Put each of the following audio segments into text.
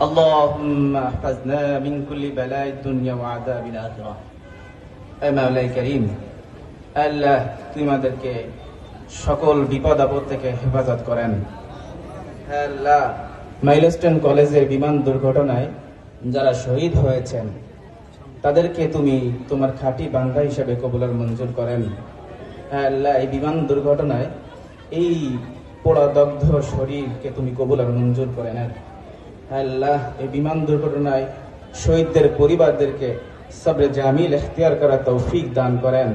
اللهم احفظنا من كل بلاء الدنيا وعذاب الآخرة এ মাওলাই করিম আল্লাহ তুমি আমাদেরকে সকল বিপদ আপদ থেকে হেফাজত করেন হে আল্লাহ মাইলস্টোন কলেজের বিমান দুর্ঘটনায় যারা শহীদ হয়েছেন তাদেরকে তুমি তোমার খাঁটি বান্ধা হিসাবে কবুলার মঞ্জুর করেন হ্যাঁ আল্লাহ এই বিমান দুর্ঘটনায় এই পোড়া দগ্ধ শরীরকে তুমি কবুলার মঞ্জুর করে নেন হ্যাঁ আল্লাহ এই বিমান দুর্ঘটনায় শহীদদের পরিবারদেরকে সবরে জামিল এখতিয়ার করার তৌফিক দান করেন।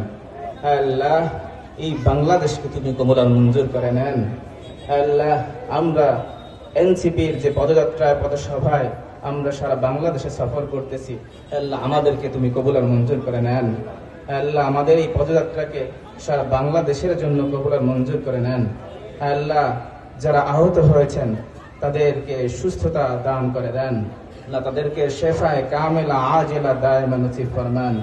আল্লাহ, এই বাংলাদেশকে তুমি কবুলার মঞ্জুর করে নেন। আল্লাহ, আমরা এনসিপির যে পদযাত্রায়, পদসভায় আমরা সারা বাংলাদেশে সফর করতেছি, আল্লাহ আমাদেরকে তুমি কবুলার মঞ্জুর করে নেন। আল্লাহ আমাদের এই পদযাত্রাকে সারা বাংলাদেশের জন্য কবুলার মঞ্জুর করে নেন। আল্লাহ, যারা আহত হয়েছেন তাদেরকে সুস্থতা দান করে দেন। আল্লাহ তাদেরকে শেফায় কামেলা আজেলা দায় নসিব ফরমান।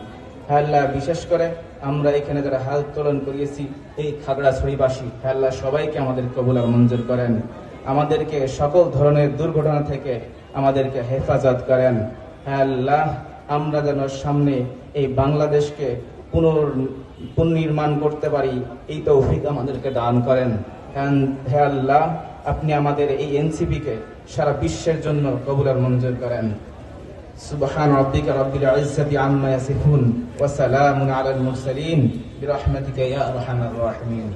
আল্লাহ, বিশেষ করে আমরা এখানে যারা হাল তোলন করিয়েছি, এই খাগড়াছড়িবাসী আল্লাহ, সবাইকে আমাদের কবুলার মঞ্জুর করেন। আমাদেরকে সকল ধরনের দুর্ঘটনা থেকে আমাদেরকে হেফাজত করেন। হ্যাঁ আল্লাহ, আমরা যেন সামনে এই বাংলাদেশকে পুনর পুনর্নির্মাণ করতে পারি, এই তৌফিক আমাদেরকে দান করেন। হ্যাঁ- হে আল্লাহ আপনি আমাদের এই এনসিপিকে সারা বিশ্বের জন্য কবুলার মঞ্জুর করেন। সুবহান রব্বিকা রব্বিল ইজ্জাতি আম্মা ইয়াসিফুন ওয়া সালামুন আলাল মুরসালিন। বিরহমাতিকা ইয়া আরহামার রাহিমিন।